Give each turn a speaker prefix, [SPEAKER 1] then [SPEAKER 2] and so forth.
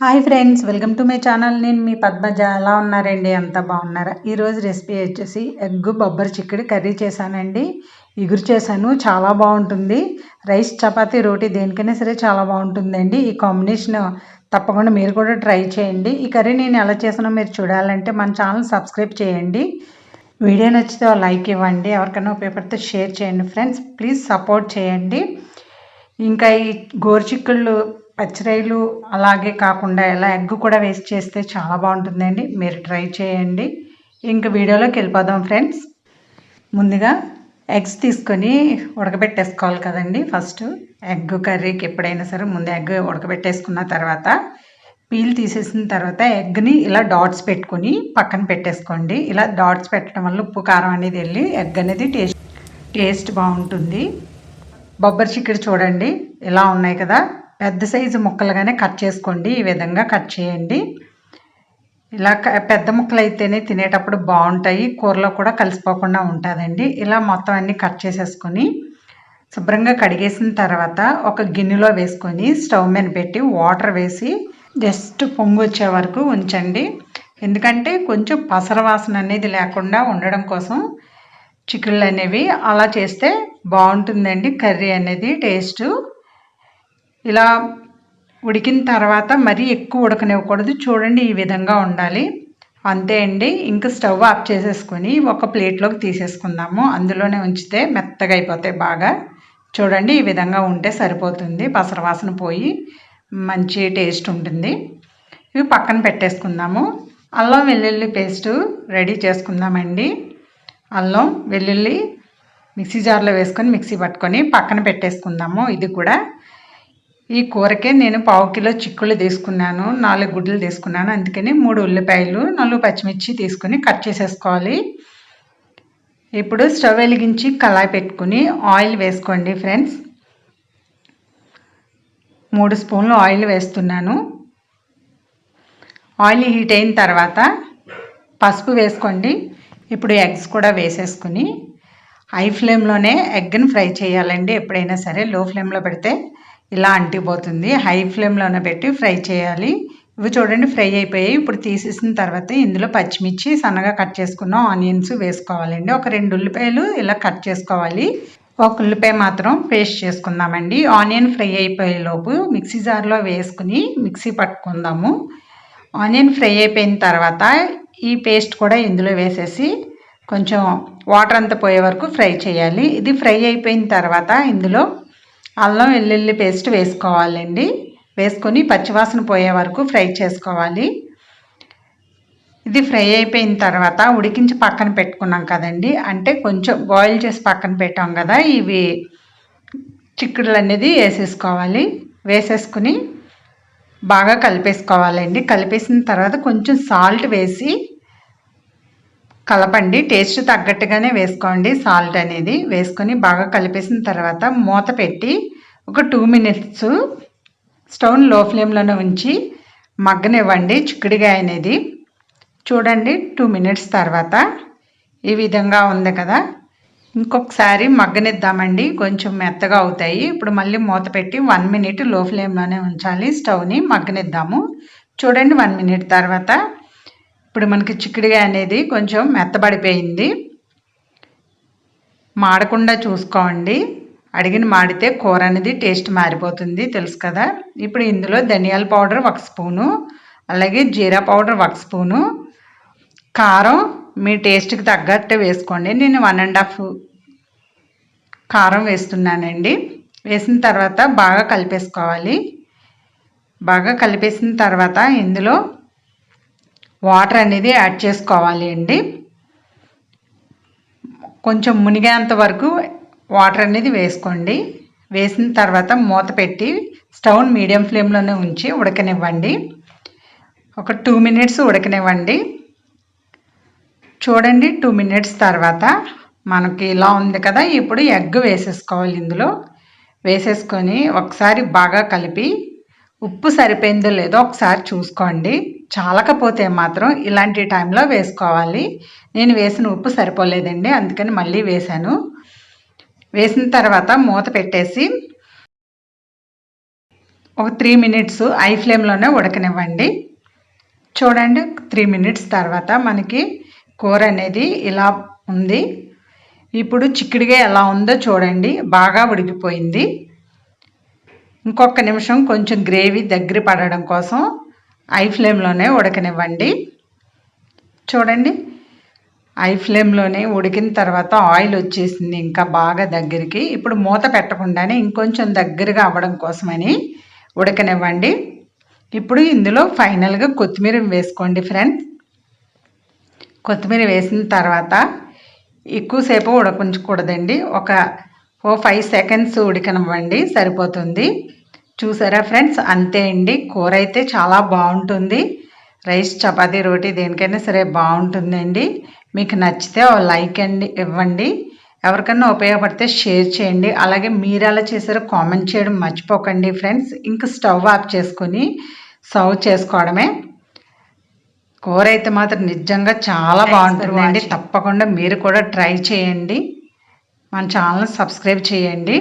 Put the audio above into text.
[SPEAKER 1] Hi friends welcome to my channel. నేను మీ పద్మజ. ఎలా ఉన్నారండి? అంత బాగున్నారా? ఈరోజు రెసిపీ వచ్చేసి ఎగ్ బొబ్బరి చిక్కుడు కర్రీ చేశానండి. ఇగురు చేశాను. చాలా బాగుంటుంది. రైస్ చపాతీ రోటీ దేనికైనా సరే చాలా బాగుంటుందండి. ఈ కాంబినేషన్ తప్పకుండా మీరు కూడా ట్రై చేయండి. ఈ కర్రీ నేను ఎలా చేసానో మీరు చూడాలంటే మన ఛానల్ సబ్స్క్రైబ్ చేయండి. వీడియో నచ్చితే లైక్ ఇవ్వండి. ఎవరికైనా ఉపయోగపడితే షేర్ చేయండి ఫ్రెండ్స్. ప్లీజ్ సపోర్ట్ చేయండి. ఇంకా ఈ గోరుచిక్కుళ్ళు పచ్చిరాయలు అలాగే కాకుండా ఇలా ఎగ్ కూడా వేస్ట్ చేస్తే చాలా బాగుంటుందండి. మీరు ట్రై చేయండి. ఇంక వీడియోలోకి వెళ్ళిపోదాం ఫ్రెండ్స్. ముందుగా ఎగ్స్ తీసుకొని ఉడకబెట్టేసుకోవాలి కదండి. ఫస్ట్ ఎగ్ కర్రీకి ఎప్పుడైనా సరే ముందు ఎగ్ ఉడకబెట్టేసుకున్న తర్వాత పీల్ తీసేసిన తర్వాత ఎగ్ని ఇలా డాట్స్ పెట్టుకొని పక్కన పెట్టేసుకోండి. ఇలా డాట్స్ పెట్టడం వల్ల ఉప్పు కారం అనేది వెళ్ళి ఎగ్ అనేది టేస్ట్ టేస్ట్ బాగుంటుంది. బొబ్బరి చికెన్ చూడండి. ఇలా ఉన్నాయి కదా. పెద్ద సైజు ముక్కలుగానే కట్ చేసుకోండి. ఈ విధంగా కట్ చేయండి. ఇలా పెద్ద ముక్కలు అయితేనే తినేటప్పుడు బాగుంటాయి. కూరలో కూడా కలిసిపోకుండా ఉంటుందండి. ఇలా మొత్తం అన్నీ కట్ చేసేసుకొని శుభ్రంగా కడిగేసిన తర్వాత ఒక గిన్నెలో వేసుకొని స్టవ్ మీద పెట్టి వాటర్ వేసి జస్ట్ పొంగు వచ్చే వరకు ఉంచండి. ఎందుకంటే కొంచెం పసర వాసన అనేది లేకుండా ఉండడం కోసం చికెన్లు అనేవి అలా చేస్తే బాగుంటుందండి. కర్రీ అనేది టేస్ట్. ఇలా ఉడికిన తర్వాత మరీ ఎక్కువ ఉడకనివ్వకూడదు. చూడండి ఈ విధంగా ఉండాలి. అంతే అండి. ఇంకా స్టవ్ ఆఫ్ చేసేసుకొని ఒక ప్లేట్లోకి తీసేసుకుందాము. అందులోనే ఉంచితే మెత్తగా అయిపోతాయి బాగా. చూడండి ఈ విధంగా ఉంటే సరిపోతుంది. పసర వాసన పోయి మంచి టేస్ట్ ఉంటుంది. ఇవి పక్కన పెట్టేసుకుందాము. అల్లం వెల్లుల్లి పేస్ట్ రెడీ చేసుకుందామండి. అల్లం వెల్లుల్లి మిక్సీ జార్లో వేసుకొని మిక్సీ పట్టుకొని పక్కన పెట్టేసుకుందాము. ఇది కూడా ఈ కూరకే నేను పావు కిలో చిక్కులు తీసుకున్నాను నాలుగు గుడ్లు తీసుకున్నాను. అందుకని మూడు ఉల్లిపాయలు నాలుగు పచ్చిమిర్చి తీసుకుని కట్ చేసేసుకోవాలి. ఇప్పుడు స్టవ్ వెలిగించి కళాయి పెట్టుకుని ఆయిల్ వేసుకోండి ఫ్రెండ్స్. మూడు స్పూన్లు ఆయిల్ వేస్తున్నాను. ఆయిల్ హీట్ అయిన తర్వాత పసుపు వేసుకోండి. ఇప్పుడు ఎగ్స్ కూడా వేసేసుకుని హై ఫ్లేమ్లోనే ఎగ్ని ఫ్రై చేయాలండి ఎప్పుడైనా సరే. లో ఫ్లేమ్లో పెడితే ఇలా అంటిపోతుంది. హై ఫ్లేమ్లోనే పెట్టి ఫ్రై చేయాలి. ఇవి చూడండి ఫ్రై అయిపోయాయి. ఇప్పుడు తీసేసిన తర్వాత ఇందులో పచ్చిమిర్చి సన్నగా కట్ చేసుకున్న ఆనియన్స్ వేసుకోవాలండి. ఒక రెండు ఉల్లిపాయలు ఇలా కట్ చేసుకోవాలి. ఒక ఉల్లిపాయ మాత్రం పేస్ట్ చేసుకుందామండి. ఆనియన్ ఫ్రై అయిపోయే లోపు మిక్సీ జార్లో వేసుకుని మిక్సీ పట్టుకుందాము. ఆనియన్ ఫ్రై అయిపోయిన తర్వాత ఈ పేస్ట్ కూడా ఇందులో వేసేసి కొంచెం వాటర్ అంతా పోయే వరకు ఫ్రై చేయాలి. ఇది ఫ్రై అయిపోయిన తర్వాత ఇందులో అల్లం వెల్లుల్లి పేస్ట్ వేసుకోవాలండి. వేసుకొని పచ్చివాసన పోయే వరకు ఫ్రై చేసుకోవాలి. ఇది ఫ్రై అయిపోయిన తర్వాత ఉడికించి పక్కన పెట్టుకున్నాం కదండి. అంటే కొంచెం బాయిల్ చేసి పక్కన పెట్టాం కదా ఇవి చిక్కుడులు అనేది వేసేసుకోవాలి. వేసేసుకుని బాగా కలిపేసుకోవాలండి. కలిపేసిన తర్వాత కొంచెం సాల్ట్ వేసి కలపండి. టేస్ట్ తగ్గట్టుగానే వేసుకోండి. సాల్ట్ అనేది వేసుకొని బాగా కలిపేసిన తర్వాత మూత పెట్టి ఒక టూ మినిట్స్ స్టవ్ని లో ఫ్లేమ్లోనే ఉంచి మగ్గనివ్వండి. చిక్కుడుగాయ అనేది చూడండి. టూ మినిట్స్ తర్వాత ఈ విధంగా ఉంది కదా. ఇంకొకసారి మగ్గనిద్దామండి. కొంచెం మెత్తగా అవుతాయి. ఇప్పుడు మళ్ళీ మూత పెట్టి వన్ మినిట్లో ఫ్లేమ్లోనే ఉంచాలి. స్టవ్ని మగ్గనిద్దాము. చూడండి వన్ మినిట్ తర్వాత ఇప్పుడు మనకి చిక్కుడుగా అనేది కొంచెం మెత్తబడిపోయింది. మాడకుండా చూసుకోండి. అడిగిన మాడితే కూర అనేది టేస్ట్ మారిపోతుంది తెలుసు కదా. ఇప్పుడు ఇందులో ధనియాల పౌడర్ ఒక స్పూను అలాగే జీరా పౌడర్ ఒక స్పూను. కారం మీ టేస్ట్కి తగ్గట్టు వేసుకోండి. నేను వన్ అండ్ హాఫ్ కారం వేస్తున్నానండి. వేసిన తర్వాత బాగా కలిపేసుకోవాలి. బాగా కలిపేసిన తర్వాత ఇందులో వాటర్ అనేది యాడ్ చేసుకోవాలి అండి. కొంచెం మునిగేంత వరకు వాటర్ అనేది వేసుకోండి. వేసిన తర్వాత మూత పెట్టి స్టవ్ మీడియం ఫ్లేమ్లోనే ఉంచి ఉడకనివ్వండి. ఒక టూ మినిట్స్ ఉడకనివ్వండి. చూడండి టూ మినిట్స్ తర్వాత మనకి ఇలా ఉంది కదా ఇప్పుడు ఎగ్ వేసేసుకోవాలి ఇందులో. వేసేసుకొని ఒకసారి బాగా కలిపి ఉప్పు సరిపోయిందో లేదో ఒకసారి చూసుకోండి. చాలకపోతే మాత్రం ఇలాంటి టైంలో వేసుకోవాలి. నేను వేసిన ఉప్పు సరిపోలేదండి అందుకని మళ్ళీ వేశాను. వేసిన తర్వాత మూత పెట్టేసి ఒక త్రీ మినిట్స్ ఐ ఫ్లేమ్లోనే ఉడకనివ్వండి. చూడండి త్రీ మినిట్స్ తర్వాత మనకి కూర అనేది ఇలా ఉంది. ఇప్పుడు చిక్కుడుగా ఎలా ఉందో చూడండి బాగా ఉడికిపోయింది. ఇంకొక నిమిషం కొంచెం గ్రేవీ దగ్గర పడడం కోసం ఐ ఫ్లేమ్లోనే ఉడకనివ్వండి. చూడండి. ఐ ఫ్లేమ్లోనే ఉడికిన తర్వాత ఆయిల్ వచ్చేసింది ఇంకా బాగా దగ్గరికి. ఇప్పుడు మూత పెట్టకుండానే ఇంకొంచెం దగ్గరగా అవ్వడం కోసమని ఉడకనివ్వండి. ఇప్పుడు ఇందులో ఫైనల్గా కొత్తిమీర వేసుకోండి ఫ్రెండ్స్ కొత్తిమీర వేసిన తర్వాత ఎక్కువసేపు ఉడకించకూడదండి ఒక ఓ ఫైవ్ సెకండ్స్ ఉడికనివ్వండి సరిపోతుంది. చూసారా ఫ్రెండ్స్ అంతే అండి. కూర అయితే చాలా బాగుంటుంది. రైస్ చపాతీ రోటీ దేనికైనా సరే బాగుంటుందండి. మీకు నచ్చితే లైక్ అండి ఇవ్వండి. ఎవరికన్నా ఉపయోగపడితే షేర్ చేయండి. అలాగే మీరు ఎలా చేశారో కామెంట్ చేయడం మర్చిపోకండి ఫ్రెండ్స్ ఇంకా స్టవ్ ఆఫ్ చేసుకొని సర్వ్ చేసుకోవడమే. కూర అయితే మాత్రం నిజంగా చాలా బాగుంటుందండి. తప్పకుండా మీరు కూడా ట్రై చేయండి. మన ఛానల్ సబ్స్క్రైబ్ చేయండి.